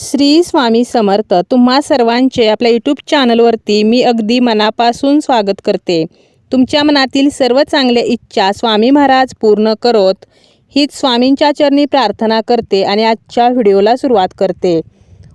श्री स्वामी समर्थ. तुम्हा सर्वांचे आपल्या यूट्यूब चॅनलवरती मी अगदी मनापासून स्वागत करते. तुमच्या मनातील सर्व चांगल्या इच्छा स्वामी महाराज पूर्ण करोत. हीच स्वामींच्या चरणी प्रार्थना करते आणि आजच्या व्हिडिओला सुरुवात करते.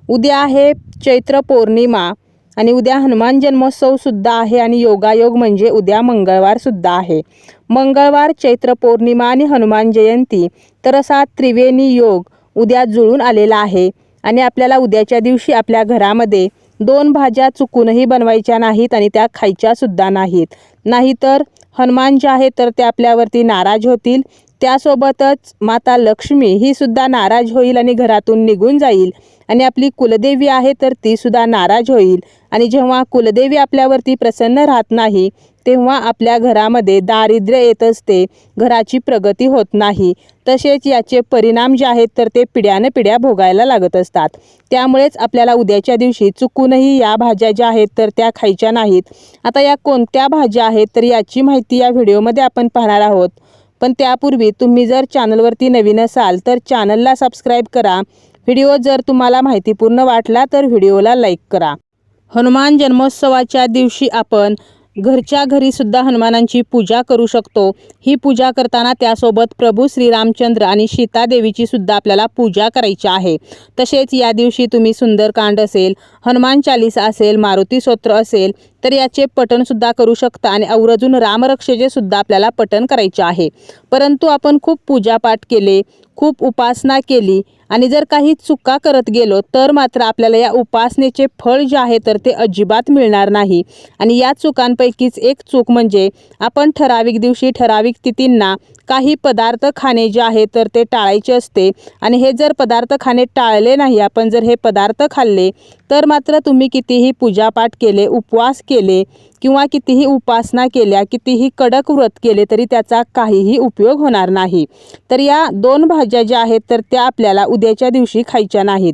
उद्या आहे चैत्र पौर्णिमा आणि उद्या हनुमान जन्मोत्सवसुद्धा आहे आणि योगायोग म्हणजे उद्या मंगळवारसुद्धा आहे. मंगळवार चैत्र पौर्णिमा आणि हनुमान जयंती तर असा त्रिवेणी योग उद्या जुळून आलेला आहे. आणि आपल्याला उद्याच्या दिवशी आपल्या घरामध्ये दोन भाज्या चुकूनही बनवायच्या नाहीत आणि त्या खायच्यासुद्धा नाहीत. नाहीतर हनुमान जे आहेत तर ते आपल्यावरती नाराज होतील. त्यासोबतच माता लक्ष्मी ही सुद्धा नाराज होईल आणि घरातून निघून जाईल. आणि आपली कुलदेवी आहे तर ती सुद्धा नाराज होईल. आणि जेव्हा कुलदेवी आपल्यावरती प्रसन्न राहत नाही तेव्हा आपल्या घरामध्ये दारिद्र्य येत असते घराची प्रगती होत नाही. तसेच याचे परिणाम जे आहेत तर ते पिढ्याने पिढ्या भोगायला लागत असतात. त्यामुळेच आपल्याला उद्याच्या दिवशी चुकूनही या भाज्या ज्या आहेत तर त्या खायच्या नाहीत. आता या कोणत्या भाज्या आहेत तर याची माहिती या व्हिडिओमध्ये आपण पाहणार आहोत. पण त्यापूर्वी तुम्ही जर चॅनलवरती नवीन असाल तर चॅनलला सबस्क्राईब करा. व्हिडिओ जर तुम्हाला माहितीपूर्ण वाटला तर व्हिडिओला लाईक करा. हनुमान जन्मोत्सवाच्या दिवशी आपण घरच्या घरी सुद्धा हनुमानांची पूजा करू शकतो. ही पूजा करताना त्यासोबत प्रभू श्रीरामचंद्र आणि सीतादेवीची सुद्धा आपल्याला पूजा करायची आहे. तसेच या दिवशी तुम्ही सुंदरकांड असेल हनुमान चालिसा असेल मारुती स्तोत्र असेल तर याचे पठणसुद्धा करू शकता आणि अवरजून रामरक्षेचे सुद्धा आपल्याला पठण करायचे आहे. परंतु आपण खूप पूजापाठ केले खूप उपासना केली. आणि जर काही चुका करत गेलो तर मात्र आपल्याला या उपासनेचे फळ जे आहे तर ते अजिबात मिळणार नाही. आणि या चुकांपैकीच एक चूक म्हणजे आपण ठराविक दिवशी ठराविक तिथींना काही पदार्थ खाणे जे आहे तर ते टाळायचे असते. आणि हे जर पदार्थ खाणे टाळले नाही आपण जर हे पदार्थ खाल्ले तर मात्र तुम्ही कितीही पूजापाठ केले उपवास केले किंवा कितीही उपासना केल्या कितीही कडक व्रत केले तरी त्याचा काहीही उपयोग होणार नाही. तर या दोन भाज्या ज्या आहेत तर त्या आपल्याला उद्याच्या दिवशी खायच्या नाहीत.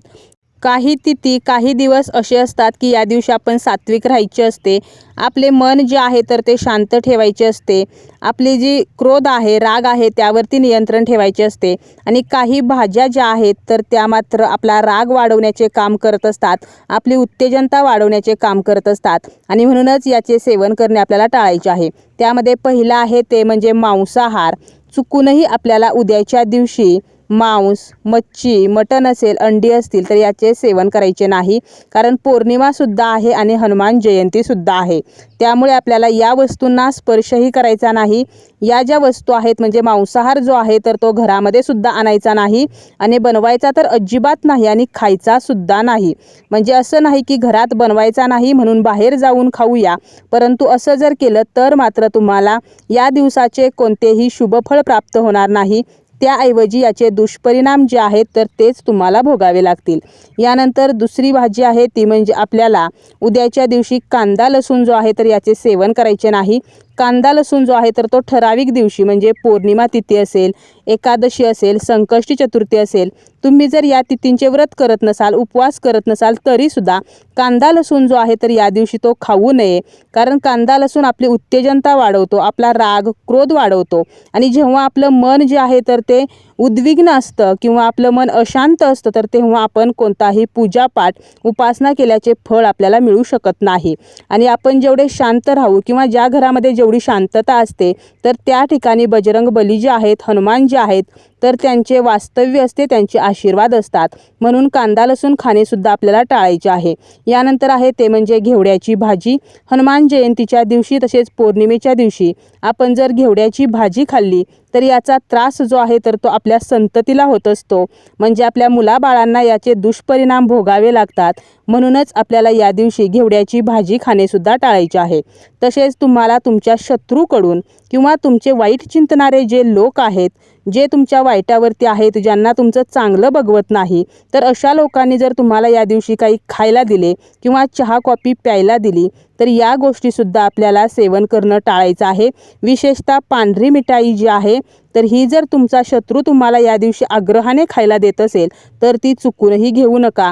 काही तिथी काही दिवस असे असतात की या दिवशी आपण सात्विक राहायचे असते. आपले मन जे आहे तर ते शांत ठेवायचे असते. आपली जी क्रोध आहे राग आहे त्यावरती नियंत्रण ठेवायचे असते. आणि काही भाज्या ज्या आहेत तर त्या मात्र आपला राग वाढवण्याचे काम करत असतात. आपली उत्तेजनता वाढवण्याचे काम करत असतात. आणि म्हणूनच याचे सेवन करणे आपल्याला टाळायचे आहे. त्यामध्ये पहिलं आहे ते म्हणजे मांसाहार. चुकूनही आपल्याला उद्याच्या दिवशी मांस मच्छी मटण असेल अंडी असतील तर याचे सेवन करायचे नाही. कारण पौर्णिमासुद्धा आहे आणि हनुमान जयंतीसुद्धा आहे. त्यामुळे आपल्याला या वस्तूंना स्पर्शही करायचा नाही. या ज्या वस्तू आहेत म्हणजे मांसाहार जो आहे तर तो घरामध्ये सुद्धा आणायचा नाही आणि बनवायचा तर अजिबात नाही आणि खायचा सुद्धा नाही. म्हणजे असं नाही की घरात बनवायचा नाही म्हणून बाहेर जाऊन खाऊया. परंतु असं जर केलं तर मात्र तुम्हाला या दिवसाचे कोणतेही शुभफळ प्राप्त होणार नाही. त्याऐवजी याचे दुष्परिणाम जे आहेत तर तेच तुम्हाला भोगावे लागतील. यानंतर दुसरी भाजी आहे ती म्हणजे आपल्याला उद्याच्या दिवशी कांदा लसूण जो आहे तर याचे सेवन करायचे नाही. कांदा लसूण जो आहे तर तो ठराविक दिवशी म्हणजे पौर्णिमा तिथी असेल एकादशी असेल संकष्टी चतुर्थी असेल तुम्ही जर या तिथींचे व्रत करत नसाल उपवास करत नसाल तरीसुद्धा कांदा लसूण जो आहे तर या दिवशी तो खाऊ नये. कारण कांदा लसूण आपली उत्तेजनता वाढवतो आपला राग क्रोध वाढवतो. आणि जेव्हा आपलं मन जे आहे तर ते उद्विग्न असतं किंवा आपलं मन अशांत असतं तर तेव्हा आपण कोणताही पूजापाठ उपासना केल्याचे फळ आपल्याला मिळू शकत नाही. आणि आपण जेवढे शांत राहू किंवा ज्या घरामध्ये जेवढे शांतता असते तर त्या ठिकाणी बजरंग बली जे आहेत हनुमान जे आहेत तर त्यांचे वास्तव्य असते त्यांचे आशीर्वाद असतात. म्हणून कांदा लसूण खाणेसुद्धा आपल्याला टाळायचे आहे. यानंतर आहे ते म्हणजे घेवड्याची भाजी. हनुमान जयंतीच्या दिवशी तसेच पौर्णिमेच्या दिवशी आपण जर घेवड्याची भाजी खाल्ली तर याचा त्रास जो आहे तर तो आपल्या संततीला होत असतो. म्हणजे आपल्या मुलाबाळांना याचे दुष्परिणाम भोगावे लागतात. म्हणूनच आपल्याला या दिवशी घेवड्याची भाजी खाणेसुद्धा टाळायचे आहे. तसेच तुम्हाला तुमच्या शत्रूकडून किंवा तुमचे वाईट चिंतणारे जे लोक आहेत जे तुमच्या वाईटावरती आहेत ज्यांना तुमचं चांगलं बघवत नाही तर अशा लोकांनी जर तुम्हाला या दिवशी काही खायला दिले किंवा चहा कॉफी प्यायला दिली तर या गोष्टीसुद्धा आपल्याला सेवन करणं टाळायचं आहे. विशेषतः पांढरी मिठाई जी आहे तर ही जर तुमचा शत्रू तुम्हाला या दिवशी आग्रहाने खायला देत असेल तर ती चुकूनही घेऊ नका.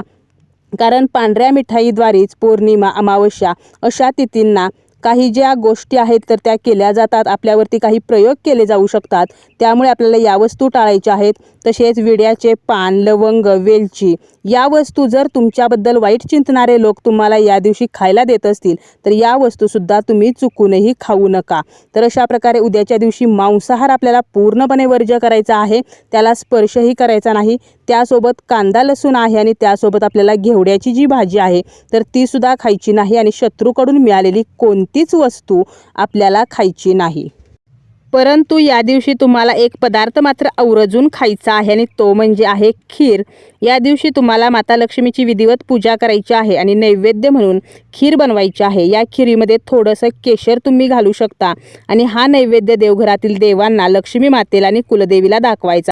कारण पांढऱ्या मिठाईद्वारेच पौर्णिमा अमावस्या अशा तिथींना काही ज्या गोष्टी आहेत तर त्या केल्या जातात. आपल्यावरती काही प्रयोग केले जाऊ शकतात. त्यामुळे आपल्याला या वस्तू टाळायच्या आहेत. तसेच विड्याचे पान लवंग वेलची या वस्तू जर तुमच्याबद्दल वाईट चिंतणारे लोक तुम्हाला या दिवशी खायला देत असतील तर या वस्तूसुद्धा तुम्ही चुकूनही खाऊ नका. तर अशा प्रकारे उद्याच्या दिवशी मांसाहार आपल्याला पूर्णपणे वर्ज्य करायचा आहे त्याला स्पर्शही करायचा नाही त्यासोबत कांदा लसूण आहे आणि त्यासोबत आपल्याला घेवड्याची जी भाजी आहे तर ती सुद्धा खायची नाही आणि शत्रूकडून मिळालेली कोणतीच वस्तू आपल्याला खायची नाही. परंतु या दिवशी तुम्हाला एक पदार्थ मात्र आवर्जून खायचा आहे आणि तो म्हणजे आहे खीर. या दिवशी तुम्हाला माता लक्ष्मीची विधिवत पूजा करायची आहे आणि नैवेद्य म्हणून खीर बनवायची आहे. या खिरीमध्ये थोडंसं केशर तुम्ही घालू शकता आणि हा नैवेद्य देवघरातील देवांना लक्ष्मी मातेला आणि कुलदेवीला दाखवायचा.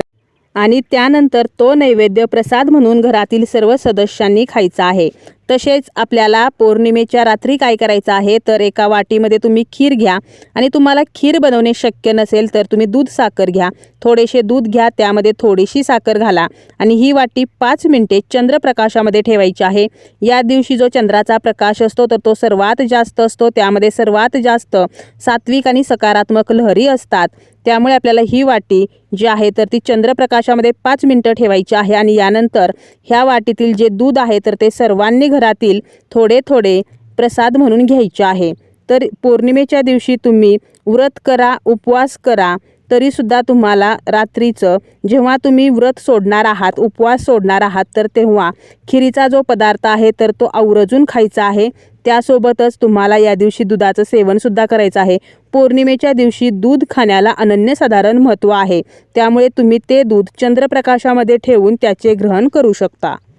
आणि त्यानंतर तो नैवेद्य प्रसाद म्हणून घरातील सर्व सदस्यांनी खायचा आहे. तसेच आपल्याला पौर्णिमेच्या रात्री काय करायचं आहे तर एका वाटीमध्ये तुम्ही खीर घ्या. आणि तुम्हाला खीर बनवणे शक्य नसेल तर तुम्ही दूध साखर घ्या. थोडेसे दूध घ्या त्यामध्ये थोडीशी साखर घाला. आणि ही वाटी पाच मिनिटे चंद्रप्रकाशामध्ये ठेवायची आहे. या दिवशी जो चंद्राचा प्रकाश असतो तर तो सर्वात जास्त असतो. त्यामध्ये सर्वात जास्त सात्विक आणि सकारात्मक लहरी असतात. त्यामुळे आपल्याला ही वाटी जी आहे तर ती चंद्रप्रकाशामध्ये पाच मिनटं ठेवायची आहे आणि यानंतर ह्या वाटीतील जे दूध आहे तर ते सर्वांनी घरातील थोडे थोडे प्रसाद म्हणून घ्यायचे आहे. तर पौर्णिमेच्या दिवशी तुम्ही व्रत करा उपवास करा तरीसुद्धा तुम्हाला रात्रीचं जेव्हा तुम्ही व्रत सोडणार आहात उपवास सोडणार आहात तर तेव्हा खिरीचा जो पदार्थ आहे तर तो आवर्जून खायचा आहे. त्यासोबतच तुम्हाला या दिवशी दुधाचं सेवनसुद्धा करायचं आहे. पौर्णिमेच्या दिवशी दूध खाण्याला अनन्यसाधारण महत्त्व आहे. त्यामुळे तुम्ही ते दूध चंद्रप्रकाशामध्ये ठेवून त्याचे ग्रहण करू शकता.